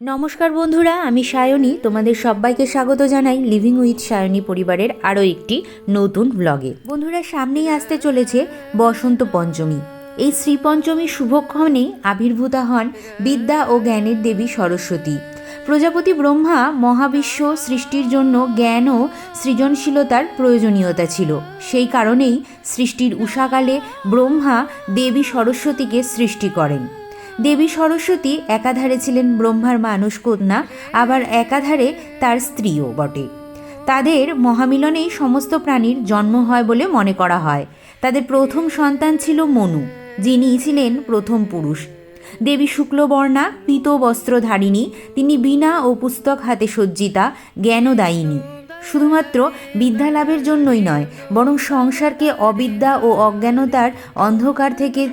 নমস্কার বন্ধুরা, আমি সায়নী। তোমাদের সবাইকে স্বাগত জানাই লিভিং উইথ সায়নী পরিবারের আরও একটি নতুন ব্লগে বন্ধুরা, সামনেই আসতে চলেছে বসন্ত পঞ্চমী। এই শ্রী পঞ্চমী শুভক্ষণে আবির্ভূতা হন বিদ্যা ও জ্ঞানের দেবী সরস্বতী। প্রজাপতি ব্রহ্মা মহাবিশ্ব সৃষ্টির জন্য জ্ঞান ও সৃজনশীলতার প্রয়োজনীয়তা ছিল। সেই কারণেই সৃষ্টির উষাকালে ব্রহ্মা দেবী সরস্বতীকে সৃষ্টি করেন। দেবী সরস্বতী একাধারে ছিলেন ব্রহ্মার মানুষ কন্যা, আবার একাধারে তার স্ত্রীও বটে। তাদের মহামিলনেই সমস্ত প্রাণীর জন্ম হয় বলে মনে করা হয়। তাদের প্রথম সন্তান ছিল মনু, যিনি ছিলেন প্রথম পুরুষ। দেবী শুক্লবর্ণা, পীত বস্ত্রধারিণী, তিনি বিনা ও পুস্তক হাতে সজ্জিতা, জ্ঞানদায়িনী। শুধুমাত্র বিদ্যালাভের জন্যই নয়, বরং সংসারকে অবিদ্যা ও অজ্ঞানতার অন্ধকার থেকে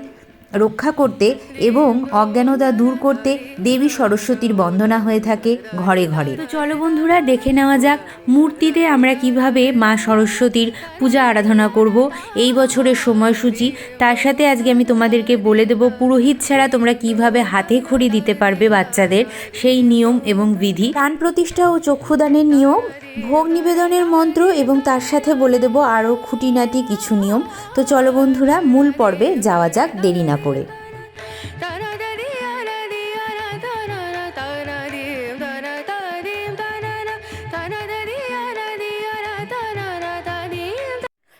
রক্ষা করতে এবং অজ্ঞানতা দূর করতে দেবী সরস্বতীর বন্দনা হয়ে থাকে ঘরে ঘরে। তো চলো বন্ধুরা দেখে নেওয়া যাক মূর্তিতে আমরা কীভাবে মা সরস্বতীর পূজা আরাধনা করব এই বছরের সময়সূচি। তার সাথে আজকে আমি তোমাদেরকে বলে দেব পুরোহিত ছাড়া তোমরা কীভাবে হাতে খড়ি দিতে পারবে বাচ্চাদের সেই নিয়ম এবং বিধি। প্রাণ প্রতিষ্ঠা ও চক্ষুদানের নিয়ম ভোগ নিবেদনের মন্ত্র এবং তার সাথে বলে দেব আরও খুঁটিনাটি কিছু নিয়ম। তো চলো বন্ধুরা, মূল পর্বে যাওয়া যাক দেরি না করে।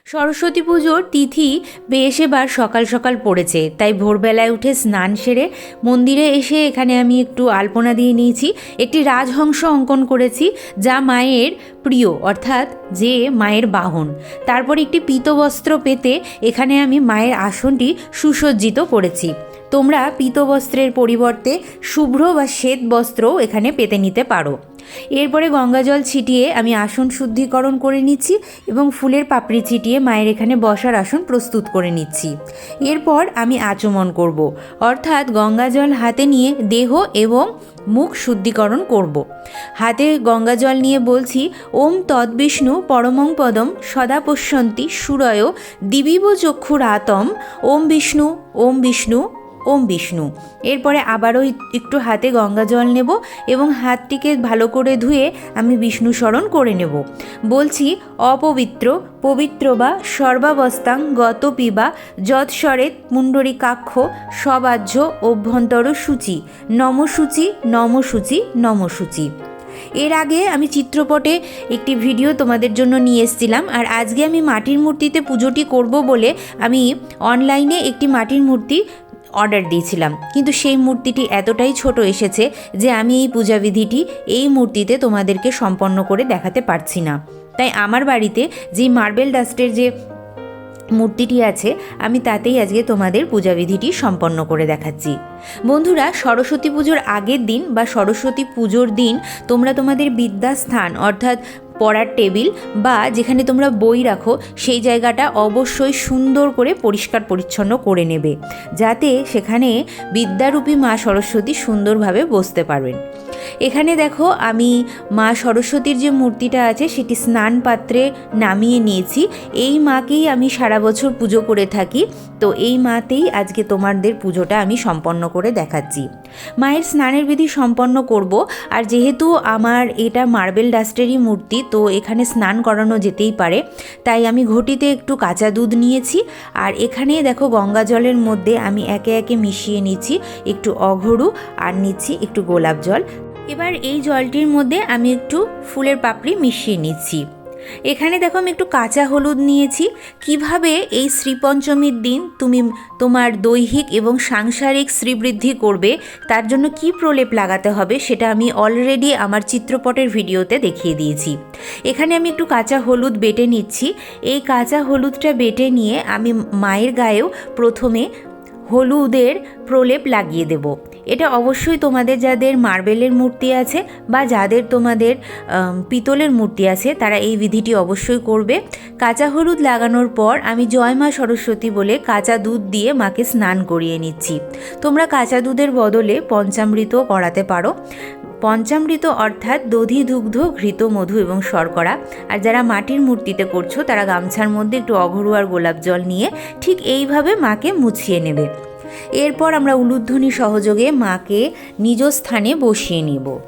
সরস্বতী পুজোর তিথি বেশ এবার সকাল সকাল পড়েছে, তাই ভোরবেলায় উঠে স্নান সেরে মন্দিরে এসে এখানে আমি একটু আলপনা দিয়ে নিয়েছি, একটি রাজহংস অঙ্কন করেছি যা মায়ের প্রিয়, অর্থাৎ যে মায়ের বাহন। তারপর একটি পীতবস্ত্র পেতে এখানে আমি মায়ের আসনটি সুসজ্জিত করেছি। তোমরা পীতবস্ত্রের পরিবর্তে শুভ্র বা শ্বেত বস্ত্রও এখানে পেতে নিতে পারো। এরপরে গঙ্গাজল ছিটিয়ে আমি আসন শুদ্ধিকরণ করে নিচ্ছি এবং ফুলের পাপড়ি ছিটিয়ে মায়ের এখানে বসার আসন প্রস্তুত করে নিচ্ছি। এরপর আমি আচমন করব, অর্থাৎ গঙ্গাজল হাতে নিয়ে দেহ এবং মুখ শুদ্ধিকরণ করব। হাতে গঙ্গাজল নিয়ে বলছি, ওম তদ্বিষ্ণু পরমং পদম সদা পশ্যন্তি সুরয় দিবিব চক্ষুরাতম। ওম বিষ্ণু ওম বিষ্ণু ওম বিষ্ণু। এরপরে আবারও একটু হাতে গঙ্গা জল নেব এবং হাতটিকে ভালো করে ধুয়ে আমি বিষ্ণু স্মরণ করে নেব। বলছি, অপবিত্র, পবিত্র বা সর্বাবস্থাং গত পিবা যৎস্বরে পুণ্ডরিকাক্ষ সবাহ্য অভ্যন্তর সূচি, নমসূচি নমসূচি নমসূচি। এর আগে আমি চিত্রপটে একটি ভিডিও তোমাদের জন্য নিয়ে এসেছিলাম আর আজকে আমি মাটির মূর্তিতে পুজোটি করব বলে আমি অনলাইনে একটি মাটির মূর্তি অর্ডার দিয়েছিলাম। কিন্তু সেই মূর্তিটি এতটাই ছোট এসেছে যে আমি এই পূজাবিধিটি এই মূর্তিতে তোমাদেরকে সম্পন্ন করে দেখাতে পারছি না। তাই আমার বাড়িতে যে মার্বেল ডাস্টের যে মূর্তিটি আছে, আমি তাতেই আজকে তোমাদের পূজাবিধিটি সম্পন্ন করে দেখাচ্ছি। বন্ধুরা, সরস্বতী পুজোর আগের দিন বা সরস্বতী পুজোর দিন তোমরা তোমাদের বিদ্যাস্থান, অর্থাৎ পড়ার টেবিল বা যেখানে তোমরা বই রাখো, সেই জায়গাটা অবশ্যই সুন্দর করে পরিষ্কার পরিচ্ছন্ন করে নেবে, যাতে সেখানে বিদ্যারূপী মা সরস্বতী সুন্দরভাবে বসতে পারবেন। এখানে দেখো আমি মা সরস্বতীর যে মূর্তিটা আছে সেটি স্নান পাত্রে নামিয়ে নিয়েছি। এই মাকেই আমি সারা বছর পুজো করে থাকি। তো এই মাতেই আজকে তোমাদের পুজোটা আমি সম্পন্ন করে দেখাচ্ছি। মায়ের স্নানের বিধি সম্পন্ন করব। আর যেহেতু আমার এটা মার্বেল ডাস্টেরই মূর্তি, তো এখানে স্নান করানো যেতেই পারে। তাই আমি ঘটিতে একটু কাঁচা দুধ নিয়েছি। আর এখানে দেখো গঙ্গা জলের মধ্যে আমি একে একে মিশিয়ে নিচ্ছি। একটু অঘরু আর নিচ্ছি একটু গোলাপ জল। এবার এই জলটির মধ্যে আমি একটু ফুলের পাপড়ি মিশিয়ে নিচ্ছি। এখানে দেখো আমি একটু কাঁচা হলুদ নিয়েছি। কীভাবে এই শ্রীপঞ্চমীর দিন তুমি তোমার দৈহিক এবং সাংসারিক শ্রীবৃদ্ধি করবে, তার জন্য কি প্রলেপ লাগাতে হবে সেটা আমি অলরেডি আমার চিত্রপটের ভিডিওতে দেখিয়ে দিয়েছি। এখানে আমি একটু কাঁচা হলুদ বেটে নিচ্ছি। এই কাঁচা হলুদটা বেটে নিয়ে আমি মায়ের গায়েও প্রথমে হলুদের প্রলেপ লাগিয়ে দেব। এটা অবশ্যই তোমাদের যাদের মার্বেলের মূর্তি আছে বা যাদের তোমাদের পিতলের মূর্তি আছে, তারা এই বিধিটি অবশ্যই করবে। কাঁচা হলুদ লাগানোর পর আমি জয় মা সরস্বতী বলে কাঁচা দুধ দিয়ে মাকে স্নান করিয়ে নিচ্ছি। তোমরা কাঁচা দুধের বদলে পঞ্চামৃত করাতে পারো। পঞ্চামৃত অর্থাৎ দধি দুগ্ধ, ঘৃত মধু এবং শর্করা। আর যারা মাটির মূর্তিতে করছ, তারা গামছার মধ্যে একটু অঘরু আর গোলাপ জল নিয়ে ঠিক এইভাবে মাকে মুছিয়ে নেবে। এরপর আমরা উলুধ্বনি সহযোগে মাকে নিজ স্থানে বসিয়ে নিব।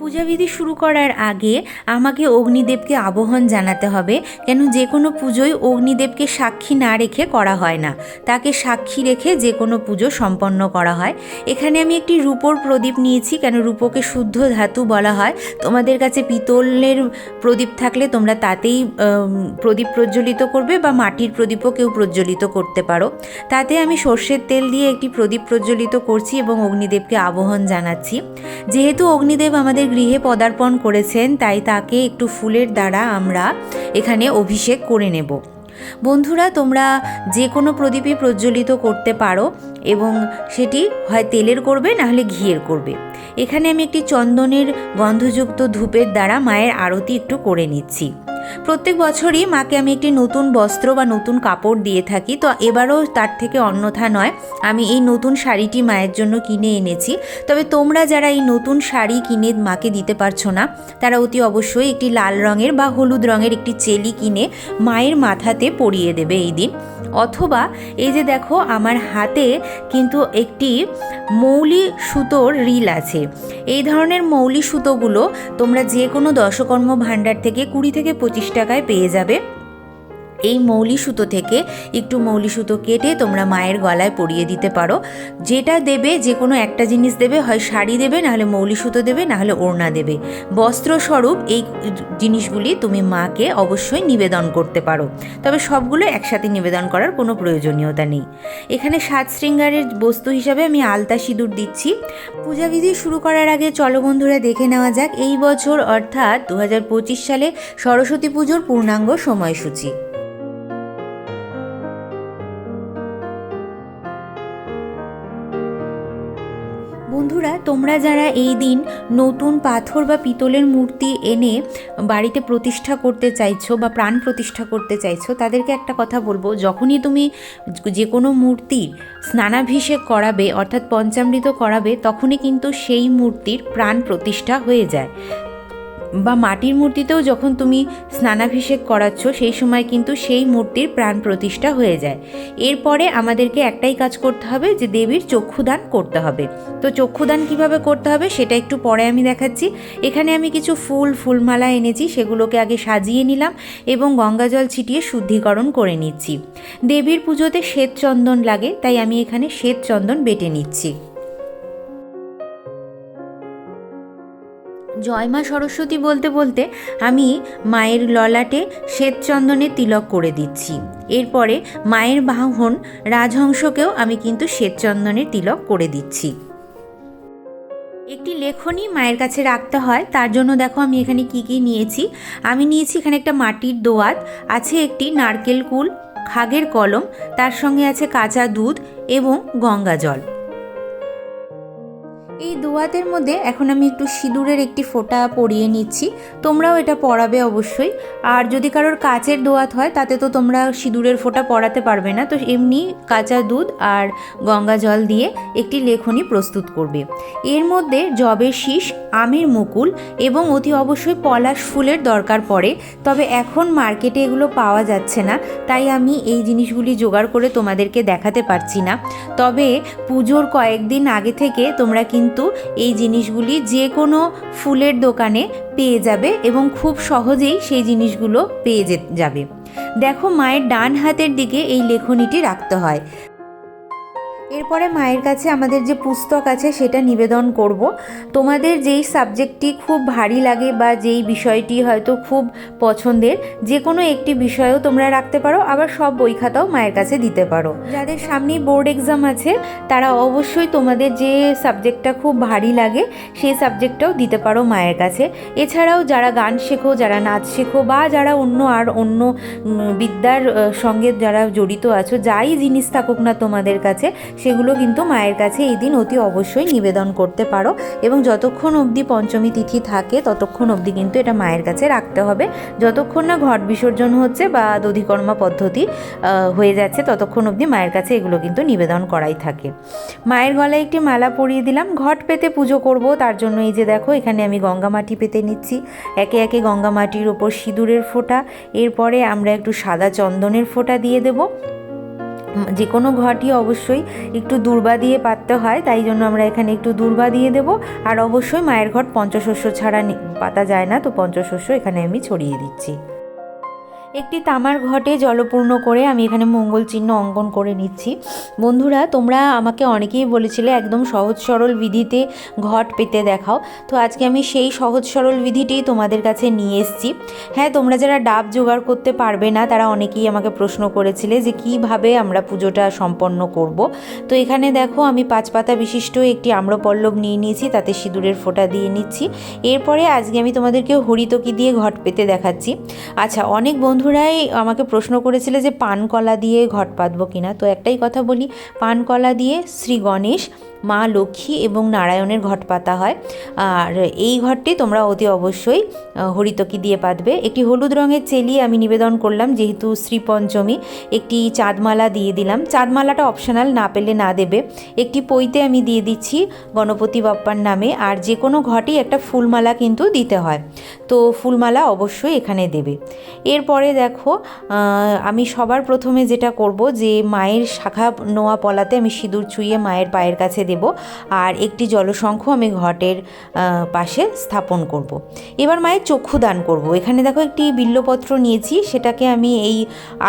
পূজাবিধি শুরু করার আগে আমাকে অগ্নিদেবকে আবহন জানাতে হবে, কেন যে কোনো পুজোয় অগ্নিদেবকে সাক্ষী না রেখে করা হয় না। তাকে সাক্ষী রেখে যে কোনো পুজো সম্পন্ন করা হয়। এখানে আমি একটি রূপোর প্রদীপ নিয়েছি, কেন রূপোকে শুদ্ধ ধাতু বলা হয়। তোমাদের কাছে পিতলের প্রদীপ থাকলে তোমরা তাতেই প্রদীপ প্রজ্বলিত করবে বা মাটির প্রদীপও কেউ প্রজ্বলিত করতে পারো। তাতে আমি সর্ষের তেল দিয়ে একটি প্রদীপ প্রজ্বলিত করছি এবং অগ্নিদেবকে আবহন জানাচ্ছি। যেহেতু অগ্নিদেব আমাদের গৃহে পদার্পণ করেছেন, তাই তাকে একটু ফুলের দ্বারা আমরা এখানে অভিষেক করে নেব। বন্ধুরা, তোমরা যে কোনো প্রদীপই প্রজ্বলিত করতে পারো এবং সেটি হয় তেলের করবে নাহলে ঘিয়ের করবে। এখানে আমি একটি চন্দনের গন্ধযুক্ত ধূপের দ্বারা মায়ের আরতি একটু করে নিচ্ছি। প্রত্যেক বছরই মাকে আমি একটি নতুন বস্ত্র বা নতুন কাপড় দিয়ে থাকি, তো এবারও তার থেকে অন্যথা নয়। আমি এই নতুন শাড়িটি মায়ের জন্য কিনে এনেছি। তবে তোমরা যারা এই নতুন শাড়ি কিনে মাকে দিতে পারছ না, তারা অতি অবশ্যই একটি লাল রঙের বা হলুদ রঙের একটি চেলি কিনে মায়ের মাথাতে পরিয়ে দেবে এই দিন। অথবা এই যে দেখো, আমার হাতে কিন্তু একটি মৌলি সুতোর রিল আছে। এই ধরনের মৌলি সুতোগুলো তোমরা যে কোনো দশকর্ম ভাণ্ডার থেকে কুড়ি থেকে পঁচিশ টাকায় পেয়ে যাবে। এই মৌলি সুতো থেকে একটু মৌলি সুতো কেটে তোমরা মায়ের গলায় পরিয়ে দিতে পারো। যেটা দেবে, যে কোনো একটা জিনিস দেবে, হয় শাড়ি দেবে নাহলে মৌলি সুতো দেবে নাহলে ওড়না দেবে। বস্ত্রস্বরূপ এই জিনিসগুলি তুমি মাকে অবশ্যই নিবেদন করতে পারো। তবে সবগুলো একসাথে নিবেদন করার কোনো প্রয়োজনীয়তা নেই। এখানে সাত শৃঙ্গারের বস্তু হিসাবে আমি আলতা সিঁদুর দিচ্ছি। পূজাবিধি শুরু করার আগে চলো বন্ধুরা দেখে নেওয়া যাক। এই বছর অর্থাৎ দু হাজার পঁচিশ সালে সরস্বতী পুজোর পূর্ণাঙ্গ সময়সূচি। বন্ধুরা, তোমরা যারা এই দিন নতুন পাথর বা পিতলের মূর্তি এনে বাড়িতে প্রতিষ্ঠা করতে চাইছো বা প্রাণ প্রতিষ্ঠা করতে চাইছো, তাদেরকে একটা কথা বলব। যখনই তুমি যে কোনো মূর্তির স্নানাভিষেক করাবে, অর্থাৎ পঞ্চামৃত করাবে, তখনই কিন্তু সেই মূর্তির প্রাণ প্রতিষ্ঠা হয়ে যায়। বা মাটির মূর্তিতেও যখন তুমি স্নানাভিষেক করাচ্ছ, সেই সময় কিন্তু সেই মূর্তির প্রাণ প্রতিষ্ঠা হয়ে যায়। এরপরে আমাদেরকে একটাই কাজ করতে হবে, যে দেবীর চক্ষুদান করতে হবে। তো চক্ষুদান কীভাবে করতে হবে, সেটা একটু পরে আমি দেখাচ্ছি। এখানে আমি কিছু ফুল, ফুলমালা এনেছি, সেগুলোকে আগে সাজিয়ে নিলাম এবং গঙ্গাজল ছিটিয়ে শুদ্ধিকরণ করে নিচ্ছি। দেবীর পুজোতে শ্বেত চন্দন লাগে, তাই আমি এখানে শ্বেত চন্দন বেটে নিচ্ছি। জয় মা সরস্বতী বলতে বলতে আমি মায়ের ললাটে শ্বেতচন্দনের তিলক করে দিচ্ছি। এরপরে মায়ের বাহন রাজহংসকেও আমি কিন্তু শ্বেতচন্দনের তিলক করে দিচ্ছি। একটি লেখনী মায়ের কাছে রাখতে হয়, তার জন্য দেখো আমি এখানে কি কি নিয়েছি। আমি নিয়েছি এখানে একটা মাটির দোয়াত, আছে একটি নারকেল কুল, খাগের কলম, তার সঙ্গে আছে কাঁচা দুধ এবং গঙ্গা জল। এই দোয়াতের মধ্যে এখন আমি একটু সিঁদুরের একটি ফোঁটা পরিয়ে নিচ্ছি। তোমরাও এটা পরাবে অবশ্যই। আর যদি কারোর কাচের দোয়াত হয়, তাতে তো তোমরা সিঁদুরের ফোঁটা পরাতে পারবে না। তো এমনি কাঁচা দুধ আর গঙ্গা জল দিয়ে একটি লেখনী প্রস্তুত করবে। এর মধ্যে জবের শীষ, আমের মুকুল এবং অতি অবশ্যই পলাশ ফুলের দরকার পড়ে। তবে এখন মার্কেটে এগুলো পাওয়া যাচ্ছে না, তাই আমি এই জিনিসগুলি জোগাড় করে তোমাদেরকে দেখাতে পারছি না। তবে পুজোর কয়েকদিন আগে থেকে তোমরা কিন্তু এই জিনিসগুলি যে কোনো ফুলের দোকানে পেয়ে যাবে এবং খুব সহজেই সেই জিনিসগুলো পেয়ে যাবে। দেখো মায়ের ডান হাতের দিকে এই লেখনিটি রাখতে হয়। এরপরে মায়ের কাছে আমাদের যে পুস্তক আছে সেটা নিবেদন করব। তোমাদের যেই সাবজেক্টটি খুব ভারী লাগে বা যেই বিষয়টি হয়তো খুব পছন্দের যে কোনো একটি বিষয়ও তোমরা রাখতে পারো, আবার সব বই খাতাও মায়ের কাছে দিতে পারো। যাদের সামনেই বোর্ড এক্সাম আছে, তারা অবশ্যই তোমাদের যে সাবজেক্টটা খুব ভারী লাগে, সেই সাবজেক্টটাও দিতে পারো মায়ের কাছে। এছাড়াও যারা গান শেখো, যারা নাচ শেখো, বা যারা অন্য আর অন্য বিদ্যার সঙ্গে যারা জড়িত আছো, যাই জিনিস থাকুক না তোমাদের কাছে সেগুলো কিন্তু মায়ের কাছে এই দিন অতি অবশ্যই নিবেদন করতে পারো এবং যতক্ষণ অবধি পঞ্চমী তিথি থাকে, ততক্ষণ অবধি কিন্তু এটা মায়ের কাছে রাখতে হবে। যতক্ষণ না ঘট বিসর্জন হচ্ছে বা দধিকর্মা পদ্ধতি হয়ে যাচ্ছে, ততক্ষণ অবধি মায়ের কাছে এগুলো কিন্তু নিবেদন করাই থাকে। মায়ের গলায় একটি মালা পরিয়ে দিলাম। ঘট পেতে পুজো করব, তার জন্য এই যে দেখো, এখানে আমি গঙ্গা মাটি পেতে নিচ্ছি। একে একে গঙ্গা মাটির ওপর সিঁদুরের ফোঁটা, এরপরে আমরা একটু সাদা চন্দনের ফোঁটা দিয়ে দেব। যে কোনো ঘটই অবশ্যই একটু দূর্বা দিয়ে পাততে হয়, তাই জন্য আমরা এখানে একটু দূর্বা দিয়ে দেব। আর অবশ্যই মায়ের ঘট পঞ্চশস্য ছাড়া পাতা যায় না, তো পঞ্চশস্য এখানে আমি ছড়িয়ে দিচ্ছি। একটি তামার ঘটে জলপূর্ণ করে আমি এখানে মঙ্গল চিহ্ন অঙ্কন করে নিচ্ছি। বন্ধুরা, তোমরা আমাকে অনেকেই বলেছিলে একদম সহজ সরল বিধিতে ঘট পেতে দেখাও। তো আজকে আমি সেই সহজ সরল বিধিটি তোমাদের কাছে নিয়ে এসেছি। হ্যাঁ তোমরা যারা ডাব জোগাড় করতে পারবে না, তারা অনেকেই আমাকে প্রশ্ন করেছিলে যে কীভাবে আমরা পুজোটা সম্পন্ন করব। তো এখানে দেখো, আমি পাঁচ পাতা বিশিষ্ট একটি আম্রপল্লব নিয়ে নিয়েছি, তাতে সিঁদুরের ফোঁটা দিয়ে নিচ্ছি। এরপরে আজকে আমি তোমাদেরকে হরিতকি দিয়ে ঘট পেতে দেখাচ্ছি। আচ্ছা অনেক বন্ধুরাই আমাকে প্রশ্ন করেছিলে যে পানকলা দিয়ে ঘট পাতবো কিনা। তো একটাই কথা বলি পানকলা দিয়ে শ্রী গণেশ, মা লক্ষ্মী এবং নারায়ণের ঘট পাতা হয়। আর এই ঘরটি তোমরা অতি অবশ্যই হরিতকি দিয়ে পাতবে একটি হলুদ রঙের চেলি আমি নিবেদন করলাম, যেহেতু শ্রীপঞ্চমী একটি চাঁদমালা দিয়ে দিলাম। চাঁদমালাটা অপশনাল না পেলে না দেবে। একটি পইতে আমি দিয়ে দিচ্ছি গণপতি বাপ্পার নামে, আর যে কোনো ঘটেই একটা ফুলমালা কিন্তু দিতে হয়। তো ফুলমালা অবশ্যই এখানে দেবে। এরপরে দেখো আমি সবার প্রথমে যেটা করব যে মায়ের শাখা নোয়া পলাতে আমি সিঁদুর ছুঁয়ে মায়ের পায়ের কাছে দেব আর একটি জলশঙ্খ আমি ঘটের পাশে স্থাপন করব। এবার মায়ের চক্ষু দান করব। এখানে দেখো একটি বিল্লপত্র নিয়েছি, সেটাকে আমি এই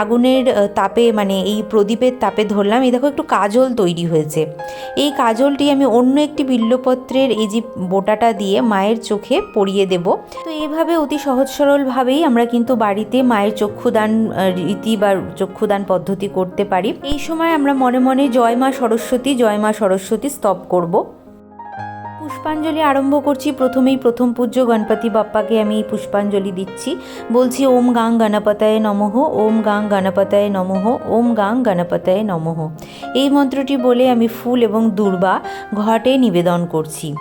আগুনের তাপে মানে এই প্রদীপের তাপে ধরলাম এই দেখো একটু কাজল তৈরি হয়েছে এই কাজলটি আমি অন্য একটি বিল্লপত্রের এই যে বোটাটা দিয়ে মায়ের চোখে পরিয়ে দেব তো এইভাবে অতি সহজ সরলভাবেই আমরা কিন্তু বাড়িতে মায়ের চক্ষুদান রীতি বা চক্ষুদান পদ্ধতি করতে পারি। এই সময় আমরা মনে মনে জয় মা সরস্বতী, জয় মা সরস্বতী স্তব করব। পুষ্পাঞ্জলি আরম্ভ করছি। প্রথমেই প্রথম পূজ্য গণপতি বাপ্পাকে আমি পুষ্পাঞ্জলি দিচ্ছি। বলছি, ওম গাং গণপতায় নমঃ, ওম গাং গণপতায় নমঃ, ওম গাং গণপতায় নমঃ। এই মন্ত্রটি বলে আমি ফুল এবং দুর্বা ঘটে নিবেদন করছি।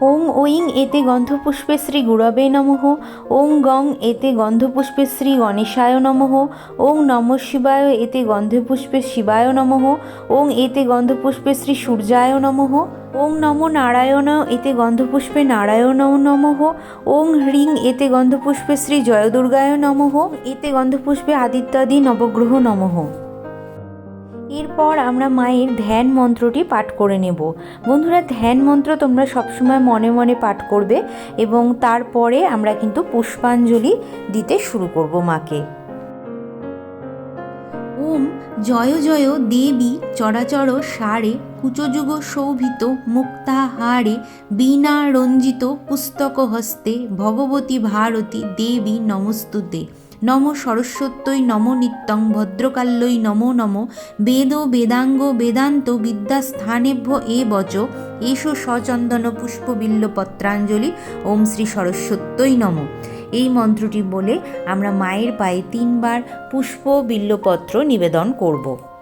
ওং ওইং এতে গন্ধপুষ্পে শ্রী গুরবে নমঃ। ওং গং এতে গন্ধপুষ্পে শ্রী গণেশায় নমঃ। ওং নম শিবায় এতে গন্ধপুষ্পে শিবায় নমঃ। ওং এতে গন্ধপুষ্পে শ্রী সূর্যায় নমঃ। ওং নম নারায়ণ এতে গন্ধপুষ্পে নারায়ণ নমঃ। ওং হ্রিং এতে গন্ধপুষ্পে শ্রী জয়দুর্গায় নমঃ। এতে গন্ধপুষ্পে আদিত্যাদি নবগ্রহ নমঃ। এরপর আমরা মায়ের ধ্যান মন্ত্রটি পাঠ করে নেব। বন্ধুরা, ধ্যান মন্ত্র তোমরা সবসময় মনে মনে পাঠ করবে এবং তারপরে আমরা কিন্তু পুষ্পাঞ্জলি দিতে শুরু করব মাকে। ওম জয় জয় দেবী চরাচর সারে কুচযুগ শোভিত মুক্তাহারে বীণা রঞ্জিত পুস্তক হস্তে ভগবতী ভারতী দেবী নমস্তুতে। নম সরস্বত্যই নম নিত্যং ভদ্রকাল্যই নম নম। বেদ বেদাঙ্গ বেদান্ত বিদ্যাস্থানেভ্য এ বচ। এসো সচন্দন পুষ্পবিল্ল পত্রাঞ্জলি ওম শ্রী সরস্বত্যই নম। এই মন্ত্রটি বলে আমরা মায়ের পায়ে তিনবার পুষ্পবিল্লপত্র নিবেদন করব।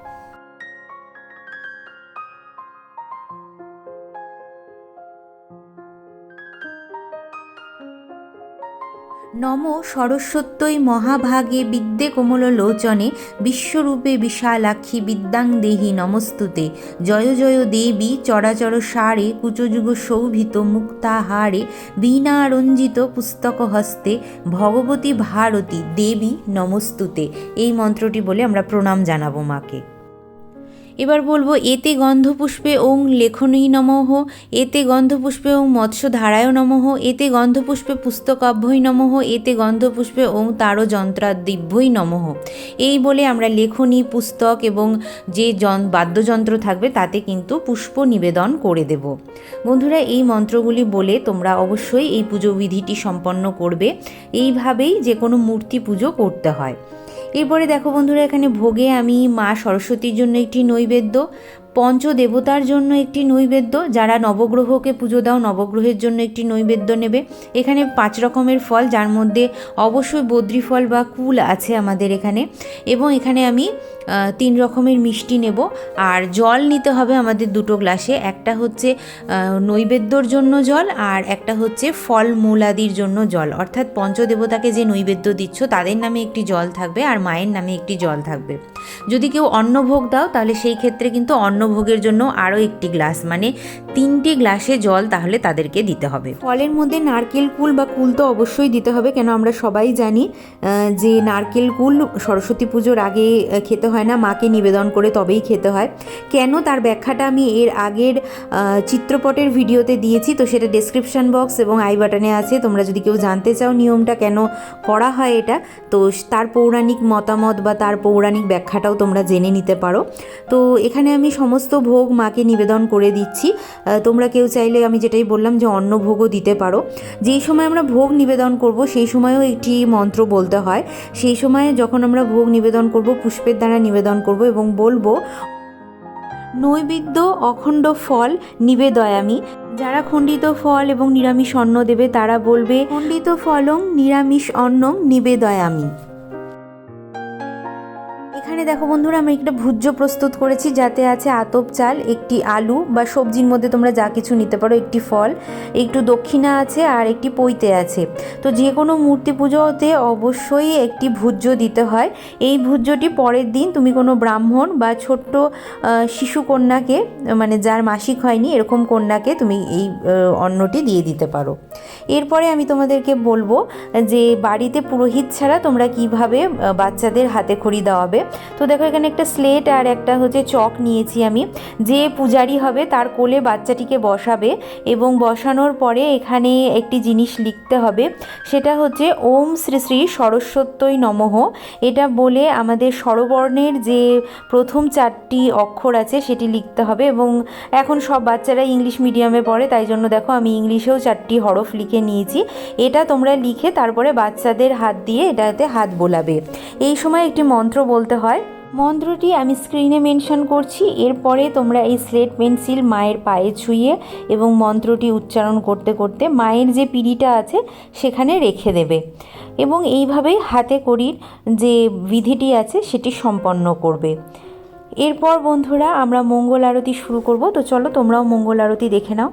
নম সরস্বত্যই মহাভাগে বিদ্যে কোমল লোচনে বিশ্বরূপে বিশালাক্ষী বিদ্যাং দেহি নমস্তুতে। জয় জয় দেবী চরাচর সারে কুচযুগ শোভিত মুক্তাহারে বীণারঞ্জিত পুস্তক হস্তে ভগবতী ভারতী দেবী নমস্তুতে। এই মন্ত্রটি বলে আমরা প্রণাম জানাব মাকে। এবার বলব, এতে গন্ধপুষ্পে ওং লেখনী নমঃ, এতে গন্ধপুষ্পে ওং মৎস্যধারায় নমঃ, এতে গন্ধপুষ্পে পুস্তকাভ্যই নমঃ, এতে গন্ধপুষ্পে ওং তারো যন্ত্রাদিভ্যই নমঃ। এই বলে আমরা লেখনী, পুস্তক এবং যে বাদ্যযন্ত্র থাকবে তাতে কিন্তু পুষ্প নিবেদন করে দেব। বন্ধুরা, এই মন্ত্রগুলি বলে তোমরা অবশ্যই এই পুজো বিধিটি সম্পন্ন করবে। এইভাবেই যে কোনো মূর্তি পুজো করতে হয়। এরপরে দেখো বন্ধুরা এখানে ভোগে আমি মা সরস্বতীর জন্য একটি নৈবেদ্য পঞ্চ দেবতার জন্য একটি নৈবেদ্য, যারা নবগ্রহকে পুজো দাও, নবগ্রহের জন্য একটি নৈবেদ্য নেবে। এখানে পাঁচ রকমের ফল, যার মধ্যে অবশ্যই বদ্রি ফল বা কুল আছে আমাদের এখানে। এবং এখানে আমি তিন রকমের মিষ্টি নেব। আর জল নিতে হবে আমাদের দুটো গ্লাসে। একটা হচ্ছে নৈবেদ্যর জন্য জল, আর একটা হচ্ছে ফল মূলাদির জন্য জল। অর্থাৎ পঞ্চদেবতাকে যে নৈবেদ্য দিচ্ছ, তাদের নামে একটি জল থাকবে, আর মায়ের নামে একটি জল থাকবে। যদি কেউ অন্নভোগ দাও, তাহলে সেই ক্ষেত্রে কিন্তু অন্ন অন্নভোগের জন্য আরও একটি গ্লাস মানে তিনটি গ্লাসে জল তাহলে তাদেরকে দিতে হবে। ফলের মধ্যে নারকেল কুল বা কুল তো অবশ্যই দিতে হবে, কেন আমরা সবাই জানি যে নারকেল কুল সরস্বতী পুজোর আগে খেতে হয় না, মাকে নিবেদন করে তবেই খেতে হয়। কেন? তার ব্যাখ্যাটা আমি এর আগের চিত্রপটের ভিডিওতে দিয়েছি, তো সেটা ডেসক্রিপশন বক্স এবং আই বাটনে আছে, তোমরা যদি কেউ জানতে চাও নিয়মটা কেন করা হয় এটা, তো তার পৌরাণিক মতামত বা তার পৌরাণিক ব্যাখ্যাটাও তোমরা জেনে নিতে পারো। তো এখানে আমি সমস্ত ভোগ মাকে নিবেদন করে দিচ্ছি। তোমরা কেউ চাইলে আমি যেটাই বললাম যে অন্ন ভোগও দিতে পারো। যেই সময় আমরা ভোগ নিবেদন করব, সেই সময়ও একটি মন্ত্র বলতে হয়। সেই সময় যখন আমরা ভোগ নিবেদন করব, পুষ্পের দ্বারা নিবেদন করব এবং বলব, নৈবেদ্য অখণ্ড ফল নিবেদয়ামি। যারা খণ্ডিত ফল এবং নিরামিষ অন্ন দেবে, তারা বলবে, খণ্ডিত ফলং নিরামিষ অন্নং নিবেদয়ামি। এখানে দেখো বন্ধুরা, আমি একটা ভুজ্য প্রস্তুত করেছি, যাতে আছে আতপ চাল, একটি আলু বা সবজির মধ্যে তোমরা যা কিছু নিতে পারো, একটি ফল, একটু দক্ষিণা আছে আর একটি পৈতে আছে। তো যে কোনো মূর্তি পুজোতে অবশ্যই একটি ভুজ্য দিতে হয়। এই ভুজ্যটি পরের দিন তুমি কোনো ব্রাহ্মণ বা ছোট্ট শিশু কন্যাকে মানে যার মাসিক হয়নি, এরকম কন্যাকে তুমি এই অন্নটি দিয়ে দিতে পারো। এরপরে আমি তোমাদেরকে বলব যে বাড়িতে পুরোহিত ছাড়া তোমরা কীভাবে বাচ্চাদের হাতে খড়ি দেওয়াবে? তো দেখো, এখানে একটা স্লেট আর একটা হচ্ছে চক নিয়েছি আমি। যে পূজারি হবে তার কোলে বাচ্চাটিকে বসাবে এবং বসানোর পরে এখানে একটি জিনিস লিখতে হবে। সেটা হচ্ছে, ওম শ্রী শ্রী সরস্বত্যই নমঃ। এটা বলে আমাদের স্বরবর্ণের যে প্রথম চারটি অক্ষর আছে সেটি লিখতে হবে এবং এখন সব বাচ্চারা ইংলিশ মিডিয়ামে পড়ে, তাই জন্য দেখো আমি ইংলিশেও চারটি হরফ লিখে নিয়েছি। এটা তোমরা লিখে তারপরে বাচ্চাদের হাত দিয়ে এটাতে হাত বোলাবে। এই সময় একটি মন্ত্র বলতে হয় মন্ত্রটি আমি স্ক্রিনে মেনশন করছি। এরপরে তোমরা এই স্লেট পেন্সিল মায়ের পায়ে ছুঁয়ে এবং মন্ত্রটি উচ্চারণ করতে করতে মায়ের যে পিড়িটা আছে সেখানে রেখে দেবে। এবং এইভাবেই হাতে করির যে বিধিটি আছে সেটি সম্পন্ন করবে। এরপর বন্ধুরা আমরা মঙ্গল আরতি শুরু করব। তো চলো তোমরাও মঙ্গল আরতি দেখে নাও।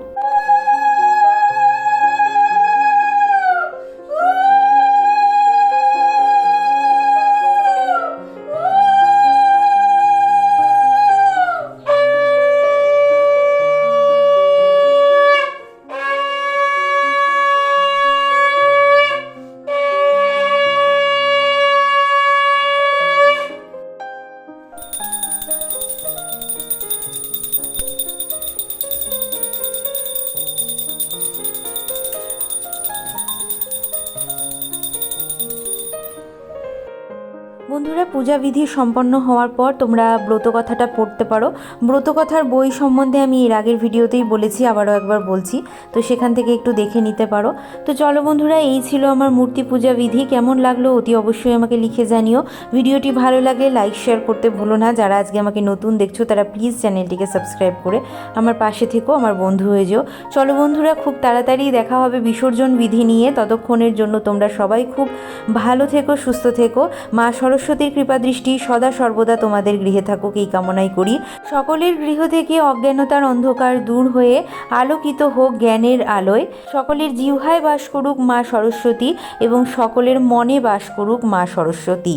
পূজা বিধি সম্পন্ন হওয়ার পর তোমরা ব্রত কথাটা পড়তে পারো। ব্রত কথার বই সম্বন্ধে আমি এর আগের ভিডিওতেই বলেছি, আবারও একবার বলছি। তো সেখান থেকে একটু দেখে নিতে পারো। তো চলো বন্ধুরা, এই ছিল আমার মূর্তি পূজা বিধি কেমন লাগল অতি অবশ্যই আমাকে লিখে জানিও। ভিডিওটি ভালো লাগলে লাইক, শেয়ার করতে ভুলো না। যারা আজকে আমাকে নতুন দেখছ, তারা প্লিজ চ্যানেলটিকে সাবস্ক্রাইব করে আমার পাশে থেকো, আমার বন্ধু হয়ে যেও। চলো বন্ধুরা, খুব তাড়াতাড়ি দেখা হবে বিসর্জন বিধি নিয়ে। ততক্ষণের জন্য তোমরা সবাই খুব ভালো থেকো, সুস্থ থেকো। মা সরস্বতীর কৃপা দৃষ্টি সদা সর্বদা তোমাদের গৃহে থাকুক এই কামনাই করি। সকলের গৃহ থেকে অজ্ঞানতার অন্ধকার দূর হয়ে আলোকিত হোক জ্ঞানের আলোয়। সকলের জিহ্বায় বাস করুক মা সরস্বতী এবং সকলের মনে বাস করুক মা সরস্বতী।